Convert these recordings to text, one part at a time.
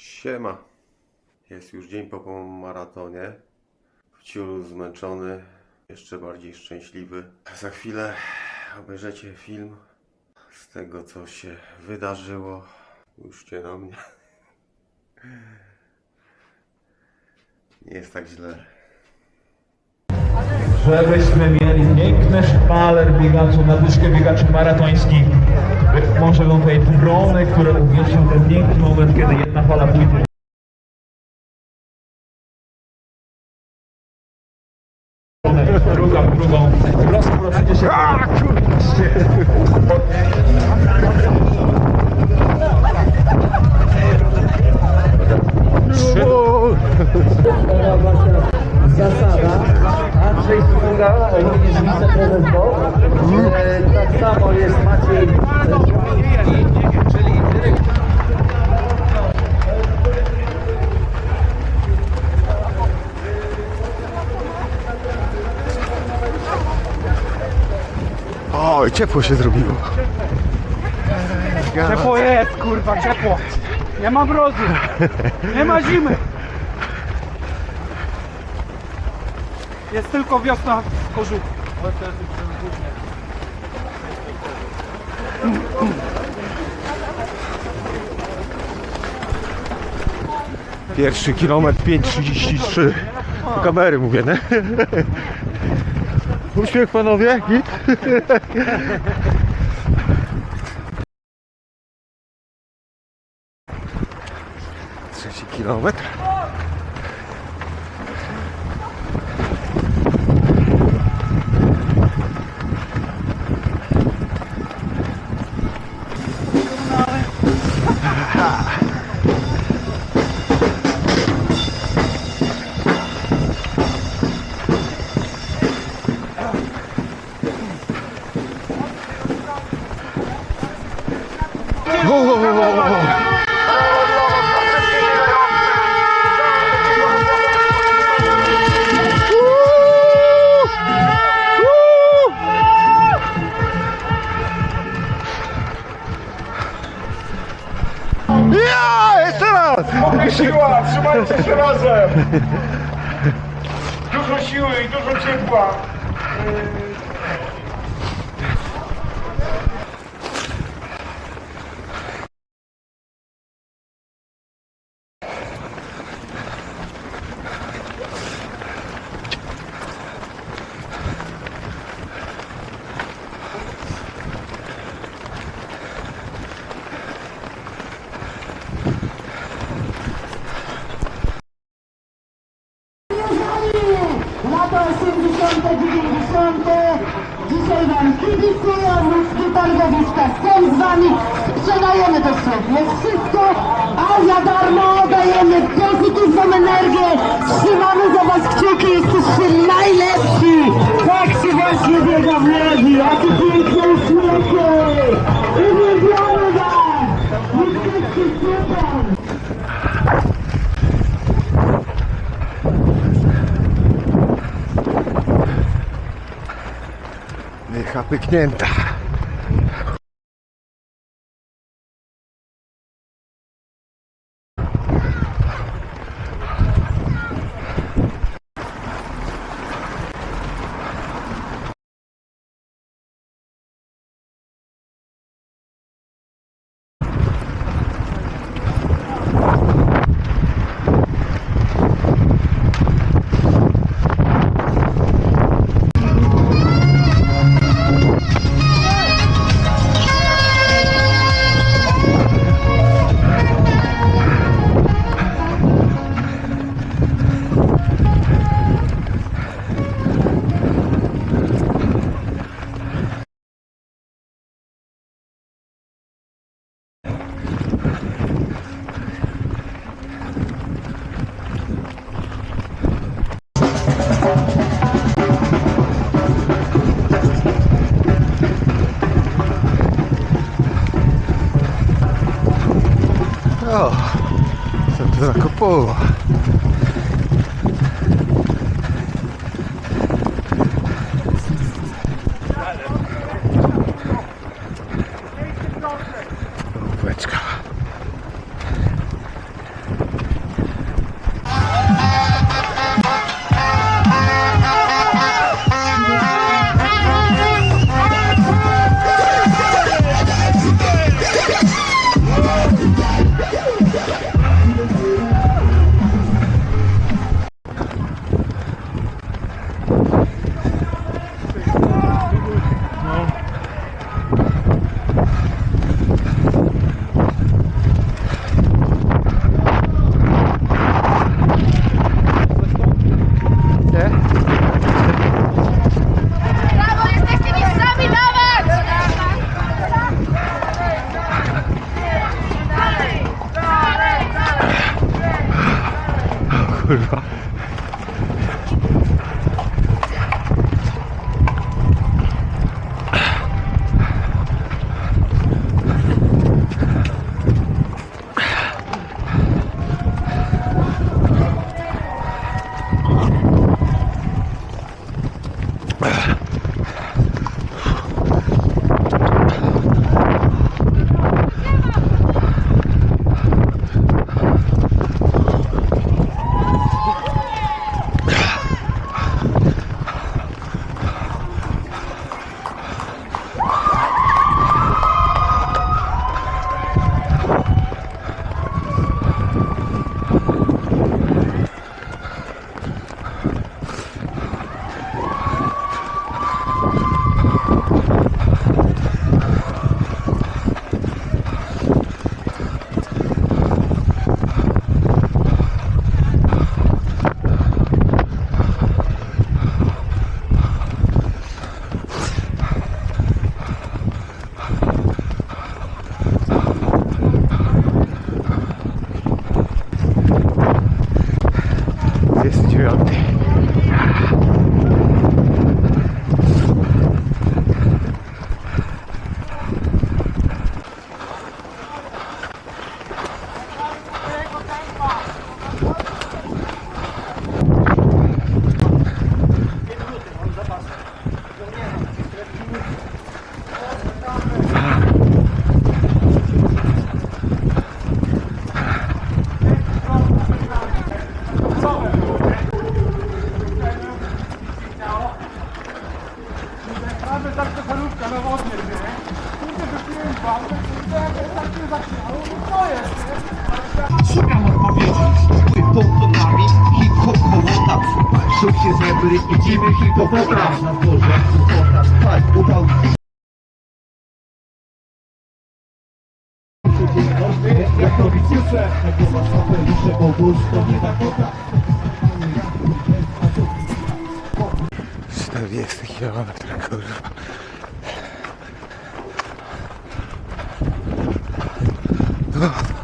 Siema. Jest już dzień po maratonie. W ciulu zmęczony, jeszcze bardziej szczęśliwy. Za chwilę obejrzycie film z tego, co się wydarzyło. Spójrzcie na mnie. Nie jest tak źle. żebyśmy mieli piękny szpaler biegaczy, nadwyżkę biegaczy maratońskich. Być może tutaj drony, które uwiecznią ten piękny moment, kiedy jedna fala pójdzie. Druga, w drugą. Rozproszenie się. zasada. Sługa, również wiceprezes BOS. E, Tak samo jest Maciej Szłamski, czyli dyrektor. O, ciepło się zrobiło. Ciepło jest, kurwa, ciepło. Nie ma mrozu. Nie ma zimy. Jest tylko wiosna w kożuchu. Pierwszy kilometr 5.33. Do kamery mówię, nie? Uśmiech panowie? Git? Trzeci kilometr. Raz! Siła, trzymajcie się razem. Dużo siły i dużo ciepła. Dycha to kurwa. Jest Ugh.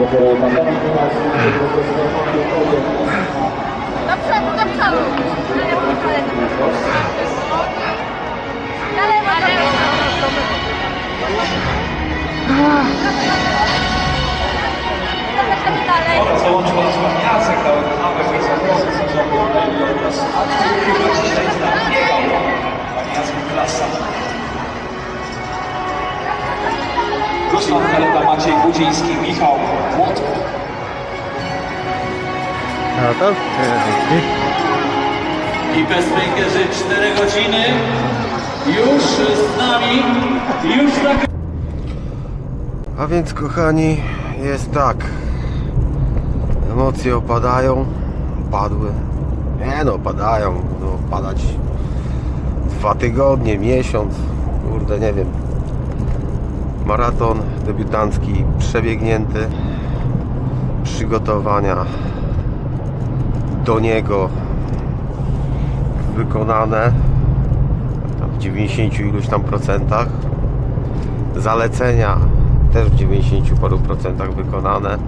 Do przodu, do przodu. Dalej, dalej. Dalej. Załączmy rozmawianie Jacek, dałem kawę, więc zaprosy są żołnierze i obraz. A tu chyba dzisiaj z nami biegał. Panie Jacek, klasa. Ruslan Kaleta, Maciej Budziński, Michał Młot. No to... I bezpękerzy 4 godziny. Już z nami. Już tak. A więc kochani, jest tak. Emocje opadają. Padły. Nie no, padają. No, padać dwa tygodnie, miesiąc. Kurde. nie wiem. Maraton debiutancki przebiegnięty. Przygotowania do niego wykonane w 90 iluś tam procentach. Zalecenia też w 90 paru procentach wykonane.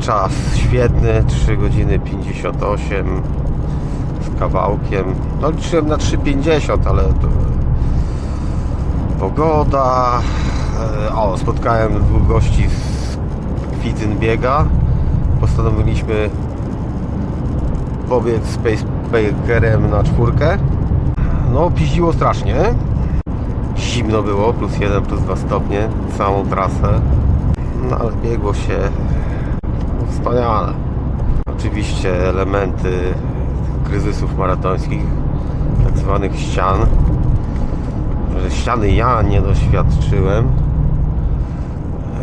Czas świetny, 3 godziny 58 z kawałkiem. No liczyłem na 3,50, ale to... pogoda. e, O, spotkałem dwóch gości z Kwityn Biega. Postanowiliśmy pobiec z pacebakerem na czwórkę. No, piździło strasznie. Zimno było, plus 1, plus 2 stopnie, całą trasę. No ale biegło się wspaniale. Oczywiście elementy kryzysów maratońskich, tak zwanych ścian. Ściany ja nie doświadczyłem.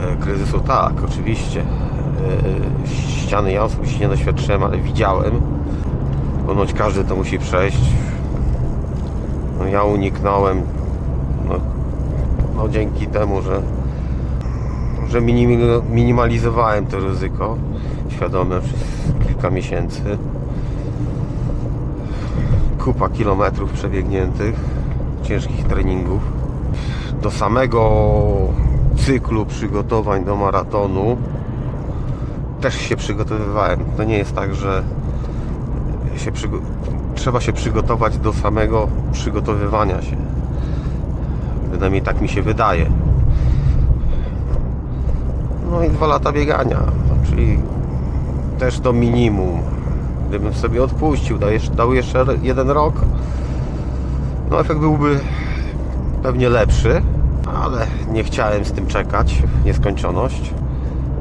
E, Kryzysu tak, oczywiście. E, Ściany ja osobiście nie doświadczyłem, ale widziałem. Ponoć każdy to musi przejść. No ja uniknąłem no, no dzięki temu, że że minim- minimalizowałem to ryzyko świadome przez kilka miesięcy. Kupa kilometrów przebiegniętych, ciężkich treningów. Do samego cyklu przygotowań do maratonu też się przygotowywałem. To nie jest tak, że się trzeba się przygotować do samego przygotowywania się. Przynajmniej tak mi się wydaje. No i dwa lata biegania, no, czyli też do minimum. Gdybym sobie odpuścił, dał jeszcze jeden rok, no efekt byłby pewnie lepszy, ale nie chciałem z tym czekać w nieskończoność,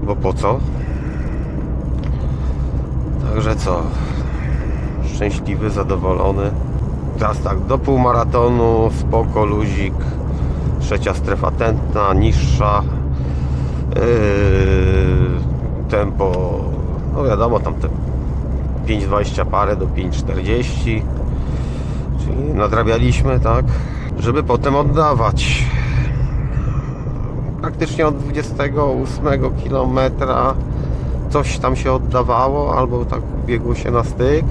bo po co? Także co? Szczęśliwy, zadowolony. Teraz tak, do półmaratonu, spoko, luzik, trzecia strefa tętna, niższa, Yy, tempo, no wiadomo, tam te 5,20 parę do 5,40 czyli nadrabialiśmy, tak, żeby potem oddawać praktycznie od 28 km coś tam się oddawało, albo tak biegło się na styk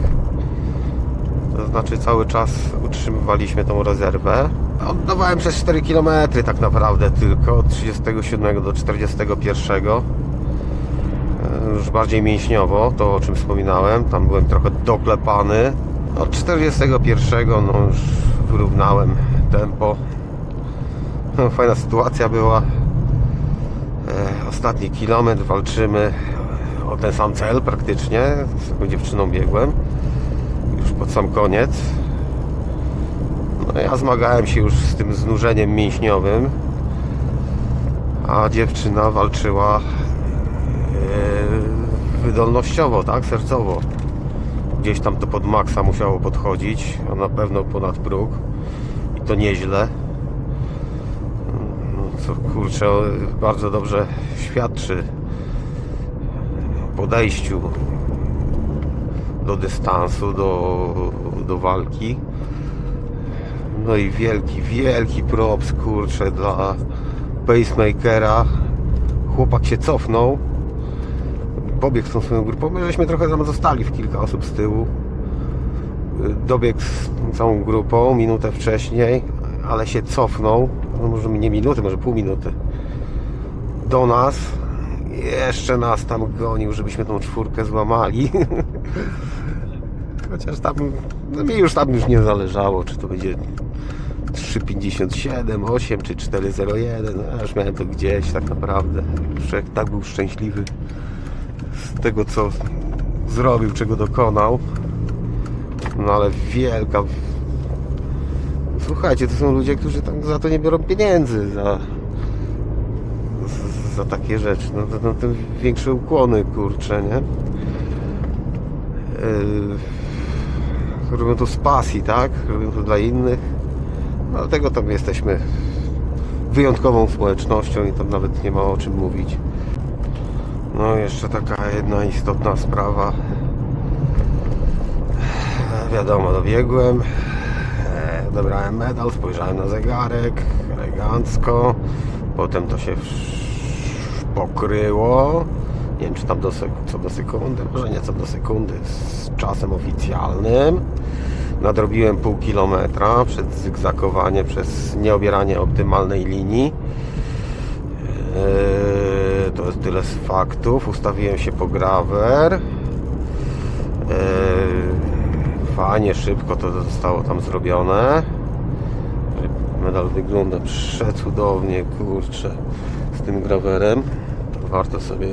to znaczy cały czas utrzymywaliśmy tą rezerwę. Oddawałem przez 4 km tak naprawdę tylko, od 37 do 41. E, Już bardziej mięśniowo, to o czym wspominałem. Tam byłem trochę doklepany. Od 41 no już wyrównałem tempo. No, Fajna sytuacja była. E, Ostatni kilometr walczymy o ten sam cel praktycznie. Z taką dziewczyną biegłem już pod sam koniec. No ja zmagałem się już z tym znużeniem mięśniowym, a dziewczyna walczyła e, wydolnościowo, tak, sercowo. Gdzieś tam to pod maksa musiało podchodzić, a na pewno ponad próg i to nieźle. No, co kurczę, bardzo dobrze świadczy o podejściu do dystansu, do, do walki. No i wielki, wielki props, kurczę, dla pacemakera. Chłopak się cofnął. Pobiegł z tą swoją grupą. My żeśmy trochę tam zostali w kilka osób z tyłu. Dobiegł z całą grupą minutę wcześniej, ale się cofnął. No może nie minuty, może pół minuty. Do nas. Jeszcze nas tam gonił, żebyśmy tą czwórkę złamali. Chociaż tam, no mi już tam już nie zależało, czy to będzie 3,57, 8 czy 4,01. No, ja już miałem to gdzieś tak naprawdę. Już tak był szczęśliwy tego, co zrobił, czego dokonał. No ale wielka. Słuchajcie, to są ludzie, którzy tam za to nie biorą pieniędzy, za, za takie rzeczy. No to, no, to większe ukłony, kurcze, nie? Yy, robią to z pasji, tak? Robią to dla innych. No, Dlatego tam jesteśmy wyjątkową społecznością i tam nawet nie ma o czym mówić. No jeszcze taka jedna istotna sprawa. Wiadomo, dobiegłem. Eee, odebrałem medal, spojrzałem na zegarek, elegancko. Potem to się pokryło. Nie wiem, czy tam do, co do sekundy, może nie co do sekundy, z czasem oficjalnym. Nadrobiłem pół kilometra przed zygzakowanie, przez nieobieranie optymalnej linii. Eee, to jest tyle z faktów. Ustawiłem się po grawer. Eee, fajnie, szybko to zostało tam zrobione. Medal wygląda przecudownie, kurczę, z tym grawerem. To warto sobie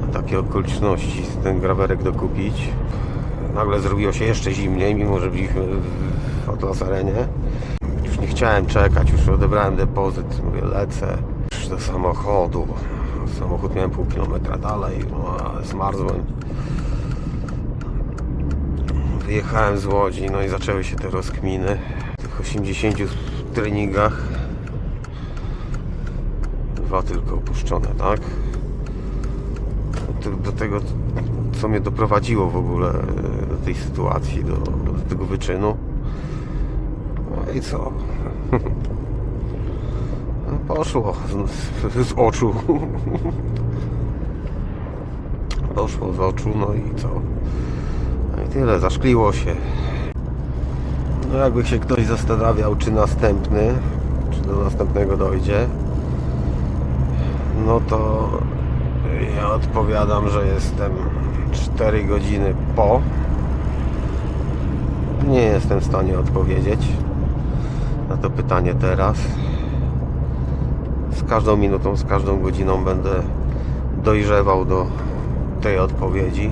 na takie okoliczności ten grawerek dokupić. Nagle zrobiło się jeszcze zimniej, mimo że byliśmy w Atlas Arenie. Już nie chciałem czekać, już odebrałem depozyt, mówię lecę do samochodu. Samochód miałem pół kilometra dalej, no, ale zmarzłem. Wyjechałem z Łodzi, no i zaczęły się te rozkminy. W tych 80 treningach dwa tylko opuszczone, tak? Do, do tego, co mnie doprowadziło w ogóle e, do tej sytuacji, do, do tego wyczynu. No i co? Poszło z, z oczu. Poszło z oczu, no i co? No i tyle, zaszkliło się. No jakby się ktoś zastanawiał, czy następny, czy do następnego dojdzie, no to ja odpowiadam, że jestem 4 godziny po. Nie jestem w stanie odpowiedzieć na to pytanie teraz. Każdą minutą, z każdą godziną będę dojrzewał do tej odpowiedzi.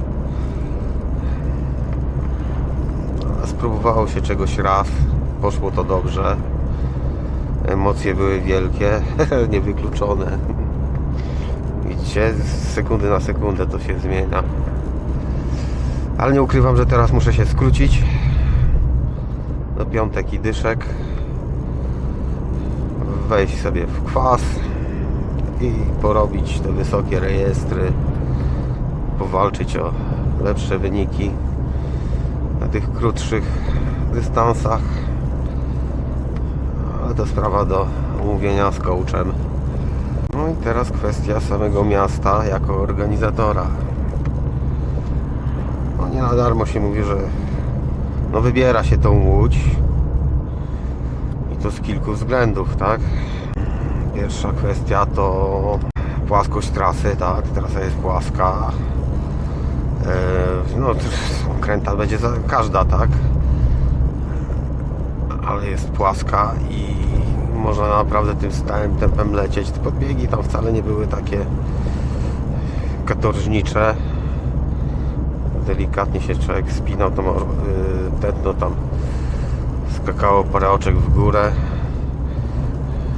Spróbowało się czegoś raz, poszło to dobrze. Emocje były wielkie, niewykluczone. Widzicie, z sekundy na sekundę to się zmienia. Ale nie ukrywam, że teraz muszę się skrócić do piątek i dyszek. Wejść sobie w kwas i porobić te wysokie rejestry. Powalczyć o lepsze wyniki na tych krótszych dystansach. Ale to sprawa do omówienia z coachem. No i teraz kwestia samego miasta jako organizatora. No nie na darmo się mówi, że no wybiera się tą łódź to z kilku względów, tak? Pierwsza kwestia to płaskość trasy, tak? Trasa jest płaska. E, No, kręta będzie każda, tak? Ale jest płaska i można naprawdę tym stałym tempem lecieć. Te podbiegi tam wcale nie były takie katorżnicze. Delikatnie się człowiek spinał, może, yy, tętno tam skakało parę oczek w górę.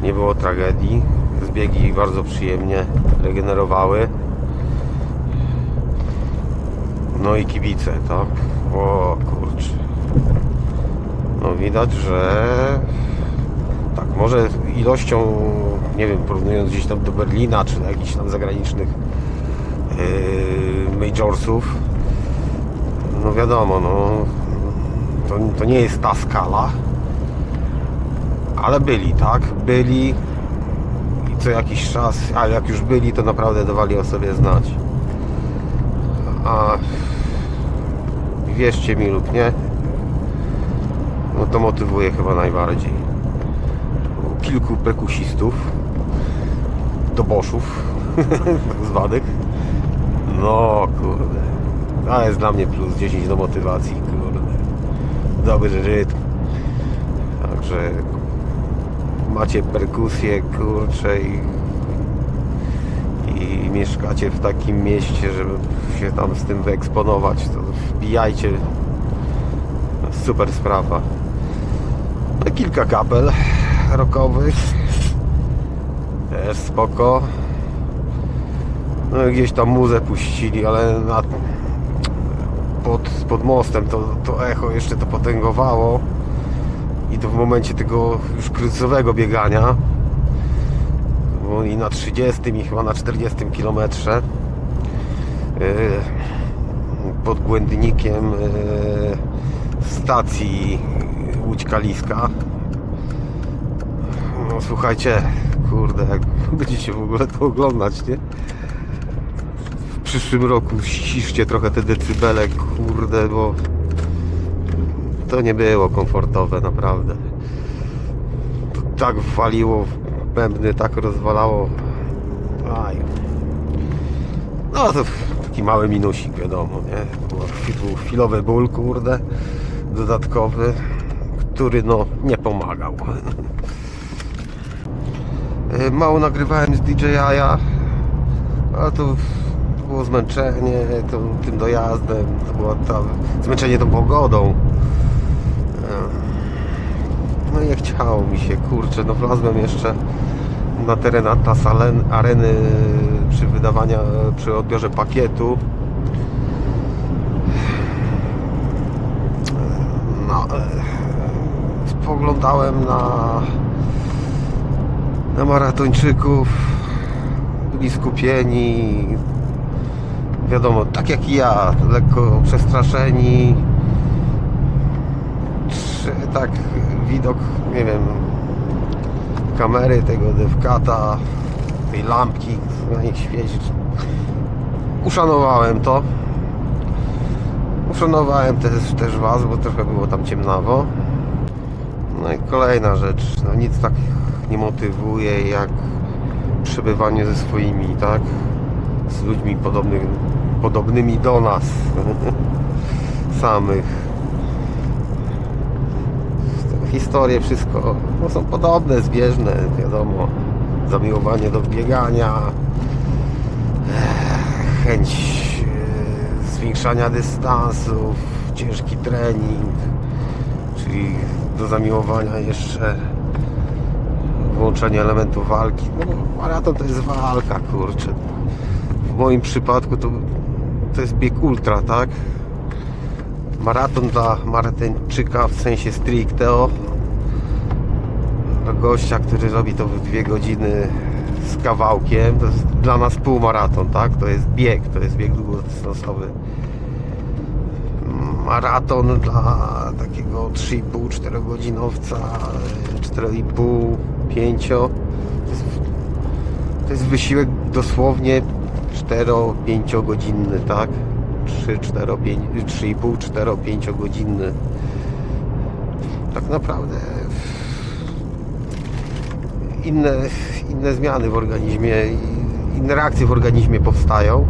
Nie było tragedii. Zbiegi bardzo przyjemnie regenerowały. No i kibice, tak? O kurczę. No widać, że tak, może ilością, nie wiem, porównując gdzieś tam do Berlina, czy do jakichś tam zagranicznych yy, majorsów, no wiadomo, no to, to nie jest ta skala, ale byli, tak, byli i co jakiś czas, ale jak już byli, to naprawdę dawali o sobie znać. A wierzcie mi lub nie, no to motywuje chyba najbardziej kilku perkusistów, doboszów, tak zwanych. No kurde, to jest dla mnie plus 10 do motywacji, kurde. Dobry rytm. Także macie perkusję, kurczę i, i mieszkacie w takim mieście, żeby się tam z tym wyeksponować, to wbijajcie. Super sprawa. No, Kilka kapel rokowych. Też spoko. No gdzieś tam muzę puścili, ale pod, pod mostem to, to echo jeszcze to potęgowało. I to w momencie tego już kryzysowego biegania. Bo i na 30 i chyba na 40 kilometrze yy, pod Błędnikiem yy, stacji Łódź Kaliska. No słuchajcie, kurde, jak będziecie w ogóle to oglądać, nie? W przyszłym roku ściszcie trochę te decybele, kurde, bo to nie było komfortowe, naprawdę. To tak waliło w bębny, tak rozwalało. Aj. No to taki mały minusik, wiadomo, nie? Był chwi- był chwilowy ból, kurde, dodatkowy, który no nie pomagał. Mało nagrywałem z DJI, ale to było zmęczenie to, tym dojazdem, to było to, zmęczenie tą pogodą. No nie chciało mi się, kurczę, no wlazłem jeszcze na teren Atlas Areny przy wydawaniu, przy odbiorze pakietu. No, e, spoglądałem na, na maratończyków, byli skupieni, wiadomo, tak jak i ja, lekko przestraszeni, tak widok, nie wiem, kamery tego devkata, tej lampki, na nich świeci. Uszanowałem to. Uszanowałem też, też Was, bo trochę było tam ciemnawo. No i kolejna rzecz, no nic tak nie motywuje jak przebywanie ze swoimi, tak? Z ludźmi podobnych, podobnymi do nas samych historie, wszystko no, są podobne, zbieżne, wiadomo. Zamiłowanie do biegania, chęć e, zwiększania dystansów, ciężki trening, czyli do zamiłowania jeszcze włączenie elementów walki. No, maraton to jest walka, kurczę. W moim przypadku to, to jest bieg ultra, tak? Maraton dla maratończyka w sensie stricteo dla gościa, który robi to w dwie godziny z kawałkiem to jest dla nas półmaraton, tak? To jest bieg, to jest bieg długodystansowy maraton dla takiego 3,5-4 godzinowca 4,5 5 to jest, to jest wysiłek dosłownie 4-5 godzinny, tak? 3, 4, 5, 3,5, 4, 5 godzinny. Tak naprawdę inne, inne zmiany w organizmie, inne reakcje w organizmie powstają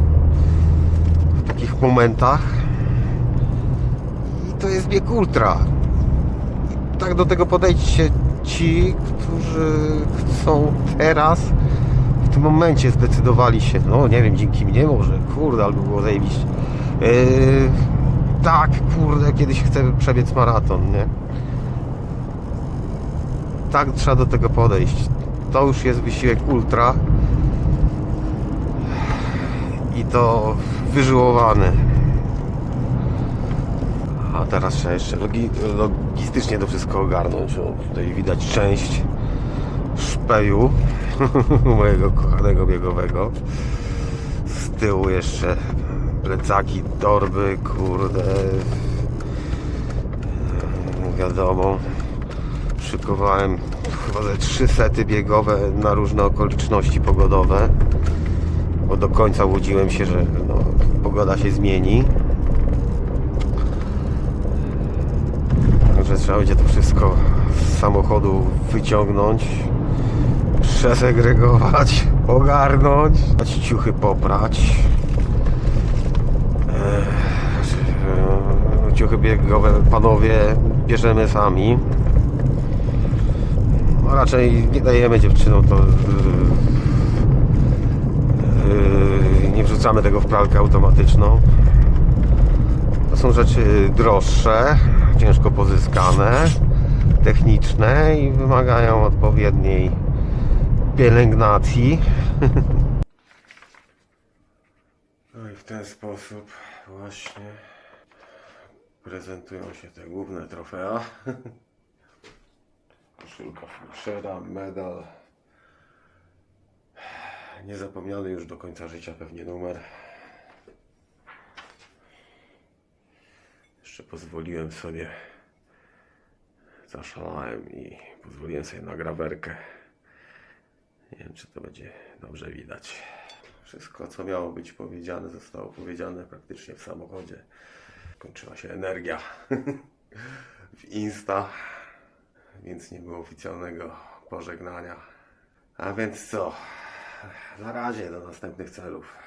w takich momentach. I to jest bieg ultra. I tak do tego podejdźcie ci, którzy chcą teraz w tym momencie zdecydowali się, no nie wiem, dzięki mnie może, kurde, albo było zajebiście. Yy, tak, kurde, kiedyś chcę przebiec maraton, nie? Tak trzeba do tego podejść. To już jest wysiłek ultra i to wyżyłowany. A teraz trzeba jeszcze logi logistycznie to wszystko ogarnąć. O, tutaj widać część szpeju mojego kochanego biegowego. Z tyłu jeszcze plecaki, torby, kurde. Yy, Wiadomo, szykowałem chyba ze trzy sety biegowe na różne okoliczności pogodowe. Bo do końca łudziłem się, że no, pogoda się zmieni. Także trzeba będzie to wszystko z samochodu wyciągnąć, przesegregować, ogarnąć, ciuchy poprać. Eee, Ciuchy biegowe panowie bierzemy sami. No raczej nie dajemy dziewczynom to. Yy, yy, nie wrzucamy tego w pralkę automatyczną. To są rzeczy droższe, ciężko pozyskane, techniczne i wymagają odpowiedniej pielęgnacji. No i w ten sposób właśnie prezentują się te główne trofea. Koszulka Finishera, medal. Niezapomniany już do końca życia pewnie numer. Jeszcze pozwoliłem sobie zaszalałem i pozwoliłem sobie na grawerkę. Nie wiem, czy to będzie dobrze widać. Wszystko, co miało być powiedziane, zostało powiedziane praktycznie w samochodzie. Kończyła się energia w Insta, więc nie było oficjalnego pożegnania. A więc co? Na razie do następnych celów.